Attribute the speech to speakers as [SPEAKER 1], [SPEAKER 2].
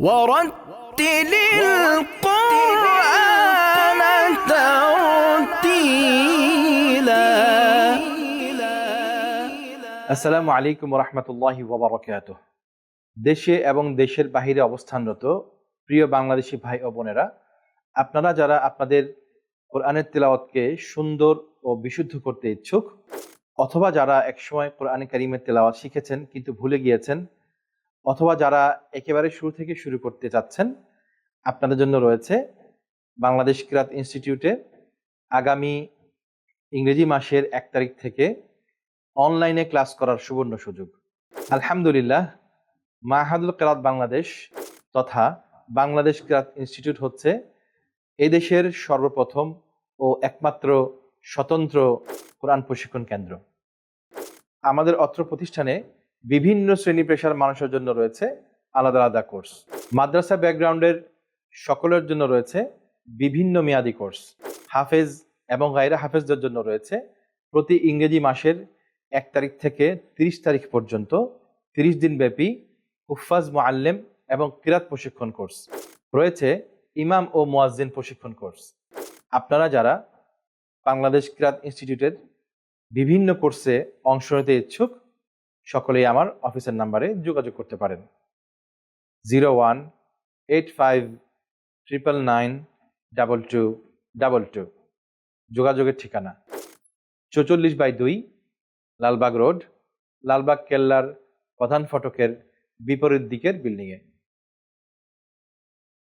[SPEAKER 1] ورتل القرآن ترتيلا
[SPEAKER 2] আসসালামু আলাইকুম রহমতুল্লাহি ওবরাকাত দেশে এবং দেশের বাহিরে অবস্থানরত প্রিয় বাংলাদেশি ভাই ও বোনেরা আপনারা যারা আপনাদের কোরআনের তেলাওয়াতকে সুন্দর ও বিশুদ্ধ করতে ইচ্ছুক অথবা যারা একসময় কোরআনে কারিমের তেলাওয়াত শিখেছেন কিন্তু ভুলে গিয়েছেন অথবা যারা একেবারে শুরু থেকে শুরু করতে চাচ্ছেন, আপনাদের জন্য রয়েছে বাংলাদেশ কিরাত ইনস্টিটিউটে আগামী ইংরেজি মাসের এক তারিখ থেকে অনলাইনে ক্লাস করার সুবর্ণ সুযোগ। আলহামদুলিল্লাহ, মাহাদুল কেরাত বাংলাদেশ তথা বাংলাদেশ কেরাত ইনস্টিটিউট হচ্ছে এদেশের সর্বপ্রথম ও একমাত্র স্বতন্ত্র কোরআন প্রশিক্ষণ কেন্দ্র। আমাদের অত্র প্রতিষ্ঠানে বিভিন্ন শ্রেণি পেশার মানুষের জন্য রয়েছে আলাদা আলাদা কোর্স। মাদ্রাসা ব্যাকগ্রাউন্ডের সকলের জন্য রয়েছে বিভিন্ন মেয়াদি কোর্স। হাফেজ এবং গায়রা হাফেজদের জন্য রয়েছে প্রতি ইংরেজি মাসের এক তারিখ থেকে তিরিশ তারিখ পর্যন্ত তিরিশ দিন ব্যাপী হুফাজ মোয়াল্লেম এবং কিরাত প্রশিক্ষণ কোর্স। রয়েছে ইমাম ও মোয়াজ্জিন প্রশিক্ষণ কোর্স। আপনারা যারা বাংলাদেশ কিরাত ইনস্টিটিউটের বিভিন্ন কোর্সে অংশ নিতে ইচ্ছুক সকলেই আমার অফিসের নাম্বারে যোগাযোগ করতে পারেন। Zero one eight five triple nine double two double two. যোগাযোগের ঠিকানা চৌচল্লিশ বাই দুই লালবাগ রোড, লালবাগ কেল্লার প্রধান ফটকের বিপরীত দিকের বিল্ডিংয়ে।